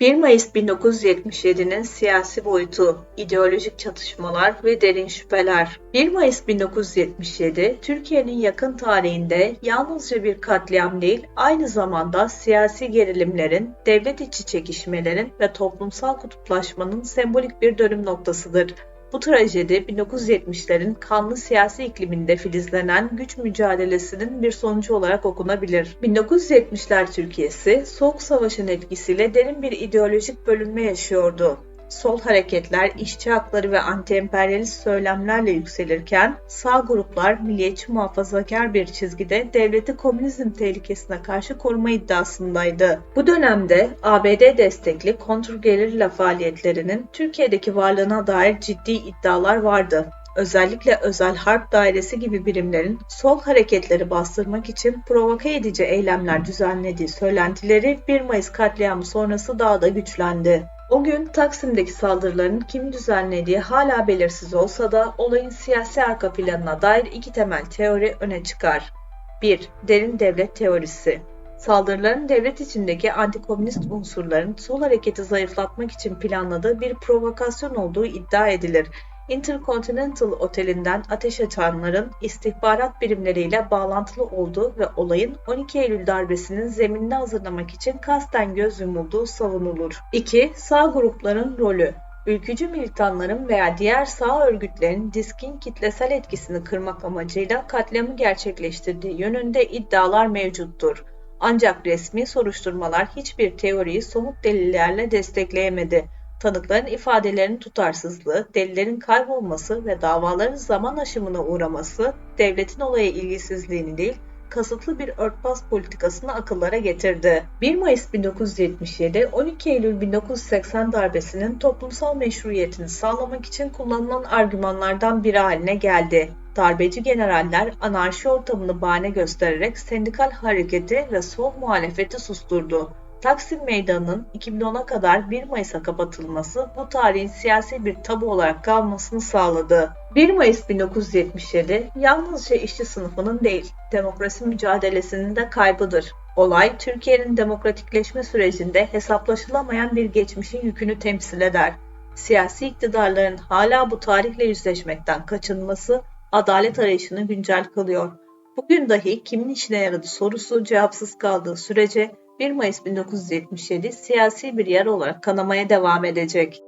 1 Mayıs 1977'nin siyasi boyutu, ideolojik çatışmalar ve derin şüpheler. 1 Mayıs 1977, Türkiye'nin yakın tarihinde yalnızca bir katliam değil, aynı zamanda siyasi gerilimlerin, devlet içi çekişmelerin ve toplumsal kutuplaşmanın sembolik bir dönüm noktasıdır. Bu trajedi 1970'lerin kanlı siyasi ikliminde filizlenen güç mücadelesinin bir sonucu olarak okunabilir. 1970'ler Türkiye'si Soğuk Savaş'ın etkisiyle derin bir ideolojik bölünme yaşıyordu sol hareketler işçi hakları ve anti-emperyalist söylemlerle yükselirken sağ gruplar milliyetçi muhafazakar bir çizgide devleti komünizm tehlikesine karşı koruma iddiasındaydı. Bu dönemde ABD destekli kontrgerilla faaliyetlerinin Türkiye'deki varlığına dair ciddi iddialar vardı özellikle özel harp dairesi gibi birimlerin sol hareketleri bastırmak için provoke edici eylemler düzenlediği söylentileri 1 Mayıs katliamı sonrası daha da güçlendi. O gün Taksim'deki saldırıların kim düzenlediği hala belirsiz olsa da olayın siyasi arka planına dair iki temel teori öne çıkar. 1. Derin devlet teorisi Saldırıların devlet içindeki antikomünist unsurların sol hareketi zayıflatmak için planladığı bir provokasyon olduğu iddia edilir Intercontinental Oteli'nden ateş açanların istihbarat birimleriyle bağlantılı olduğu ve olayın 12 Eylül darbesinin zeminini hazırlamak için kasten göz yumulduğu savunulur. 2. Sağ grupların rolü Ülkücü militanların veya diğer sağ örgütlerin diskin kitlesel etkisini kırmak amacıyla katliamı gerçekleştirdiği yönünde iddialar mevcuttur. Ancak resmi soruşturmalar hiçbir teoriyi somut delillerle destekleyemedi. Tanıkların ifadelerinin tutarsızlığı, delillerin kaybolması ve davaların zaman aşımına uğraması devletin olaya ilgisizliğini değil, kasıtlı bir örtbas politikasını akıllara getirdi. 1 Mayıs 1977, 12 Eylül 1980 darbesinin toplumsal meşruiyetini sağlamak için kullanılan argümanlardan biri haline geldi. Darbeci generaller anarşi ortamını bahane göstererek sendikal hareketi ve sol muhalefeti susturdu. Taksim Meydanı'nın 2010'a kadar 1 Mayıs'a kapatılması bu tarihin siyasi bir tabu olarak kalmasını sağladı. 1 Mayıs 1977 yalnızca işçi sınıfının değil, demokrasi mücadelesinin de kaybıdır. Olay, Türkiye'nin demokratikleşme sürecinde hesaplaşılamayan bir geçmişin yükünü temsil eder. Siyasi iktidarların hala bu tarihle yüzleşmekten kaçınması adalet arayışını güncel kılıyor. Bugün dahi kimin işine yaradı sorusu cevapsız kaldığı sürece 1 Mayıs 1977 siyasi bir yer olarak kanamaya devam edecek.